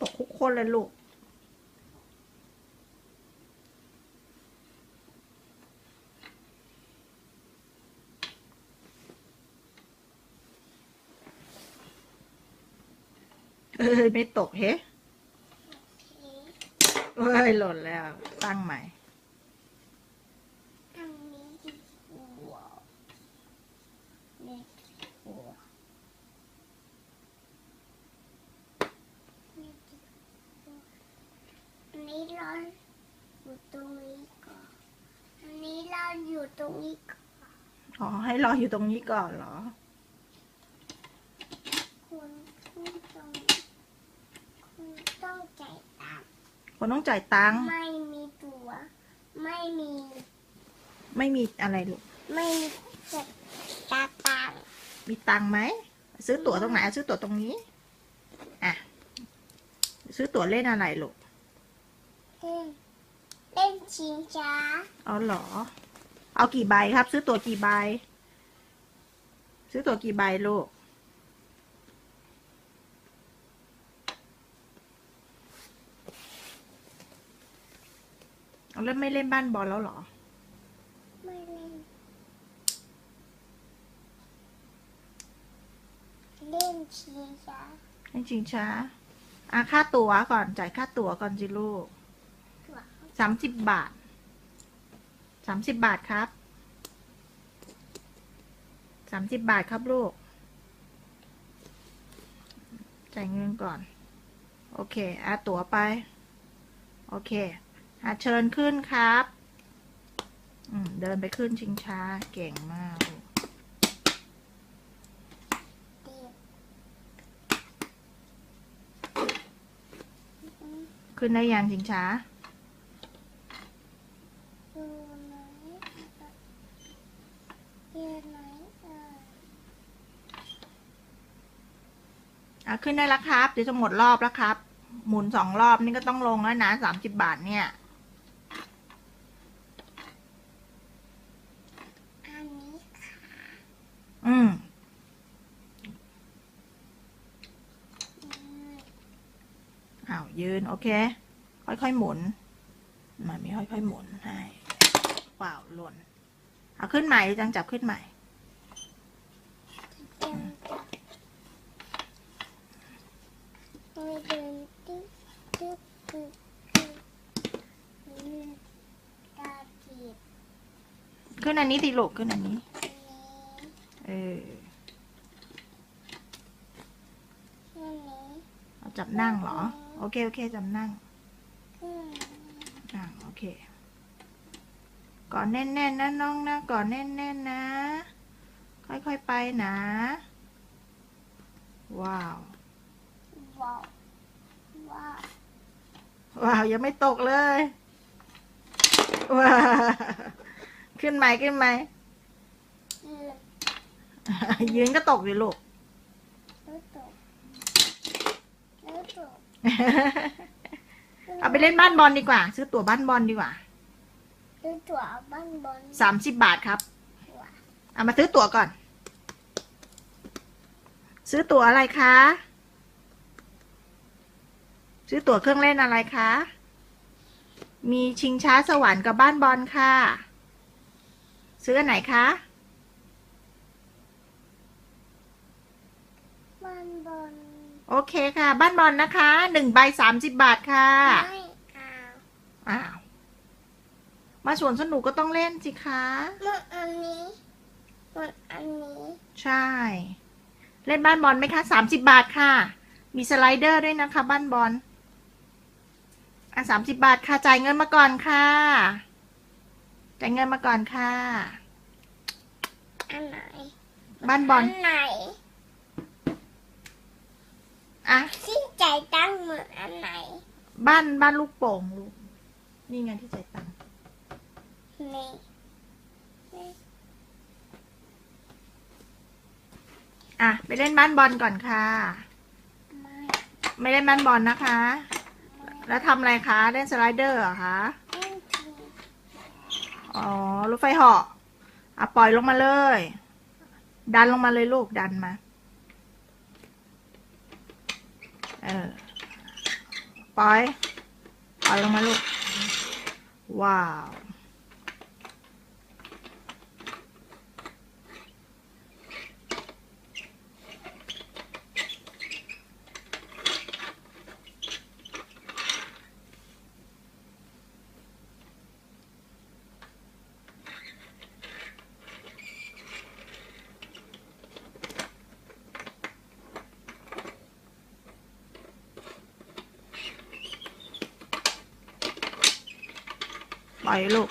ตกคนเลยลูก เอ้ย ไม่ตกเฮ้เอ้ย หล่นแล้ว ตั้งใหม่ อันนี้หัวเล็กหัวอันนี้เรา อยู่ตรงนี้ก่อนอันนี้เราอยู่ตรงนี้ก่อนอ๋อ ให้รออยู่ตรงนี้ก่อนเหรอ คุณคุณต้องคุณต้องจ่ายตังค์คนต้องจ่ายตังค์ไม่มีตัวไม่มีไม่มีอะไรลูกไม่มีจัดตาตังค์มีตังค์ไหมซื้อตั๋วตรงไหน ซื้อตั๋วตรงนี้ อะ ซื้อตั๋วเล่นอะไรลูก เล่นเล่นชิงช้าอ๋อเหรอ เอากี่ใบครับ ซื้อตั๋วกี่ใบ ซื้อตั๋วกี่ใบลูก เอาแล้วไม่เล่นบ้านบอลแล้วเหรอ ไม่เล่น เล่นชิงช้าให้จริงช้า อะค่าตั๋วก่อนจ่ายค่าตั๋วก่อนสิลูกตัว สามสิบบาทสามสิบบาทครับสามสิบบาทครับลูก จ่ายเงินก่อน โอเคอะตั๋วไป โอเคอะเชิญขึ้นครับอืมเดินไปขึ้นชิงช้า เก่งมากลูกเด็กขึ้นได้ยังชิงช้า ดูไหนเรียนไหนเอ่ย อะ ขึ้นได้แล้วครับ เดี๋ยวจะหมดรอบแล้วครับ หมุนสองรอบนี่ก็ต้องลงแล้วนะสามสิบบาทเนี่ยอันนี้ค่ะอืมอืมอ้าวยืน โอเค ค่อยๆหมุนมันมีค่อยๆหมุนให้เปล่าหล่นเอาขึ้นใหม่จังจับขึ้นใหม่ เดินไม่เดินติ๊กติ๊กติ๊กติ๊กอืมตาจีบ ขึ้นอันนี้สิลูกขึ้นอันนี้ เอออันนี้เอาจับนั่งเหรอ โอเค โอเค จับนั่งอืมอ่าโอเคก่อนแน่นๆนะน้องนะก่อนแน่นๆนะ ค่อยๆไปนะ ว้าว ว้าว ว้าวว้าวยังไม่ตกเลย ว้าว ขึ้นไหมขึ้นไหมยืนยืนก็ตกดิลูกแล้วตกแล้วตกเอาไปเล่นบ้านบอลดีกว่า ซื้อตั๋วบ้านบอลดีกว่าแล้วตัวบ้านบอลสามสิบบาทครับหัวเอามาซื้อตั๋วก่อน ซื้อตั๋วอะไรคะ ซื้อตั๋วเครื่องเล่นอะไรคะ มีชิงช้าสวรรค์กับบ้านบอลค่ะ ซื้ออันไหนคะ บ้านบอลโอเคค่ะ บ้านบอลนะคะหนึ่งใบสามสิบบาทค่ะ ไม่เอาอ้าว มาสวนสนุกก็ต้องเล่นสิคะ หมันอันนี้หมันอันนี้ใช่ เล่นบ้านบอลไหมคะสามสิบบาทค่ะ มีสไลเดอร์ด้วยนะคะ บ้านบอลอะสามสิบบาทค่ะ จ่ายเงินมาก่อนค่ะ จ่ายเงินมาก่อนค่ะ อันไหน บ้านบอล อันไหนอะ ที่ใจายตั้งค์เหมือนอันไหนบ้านบ้านลูกโป่งลูก นี่ไงที่จ่ายตังค์ นี่อะ ไปเล่นบ้านบอลก่อนค่ะ ไม่ไม่เล่นบ้านบอลนะคะ แล้วทำอะไรคะ เล่นสไลเดอร์เหรอคะไม่ถูก อ๋อ รถไฟเหาะอะปล่อยลงมาเลย ดันลงมาเลยลูก ดันมา เออ ปล่อย ปล่อยลงมาลูก ว้าว ปล่อยลูก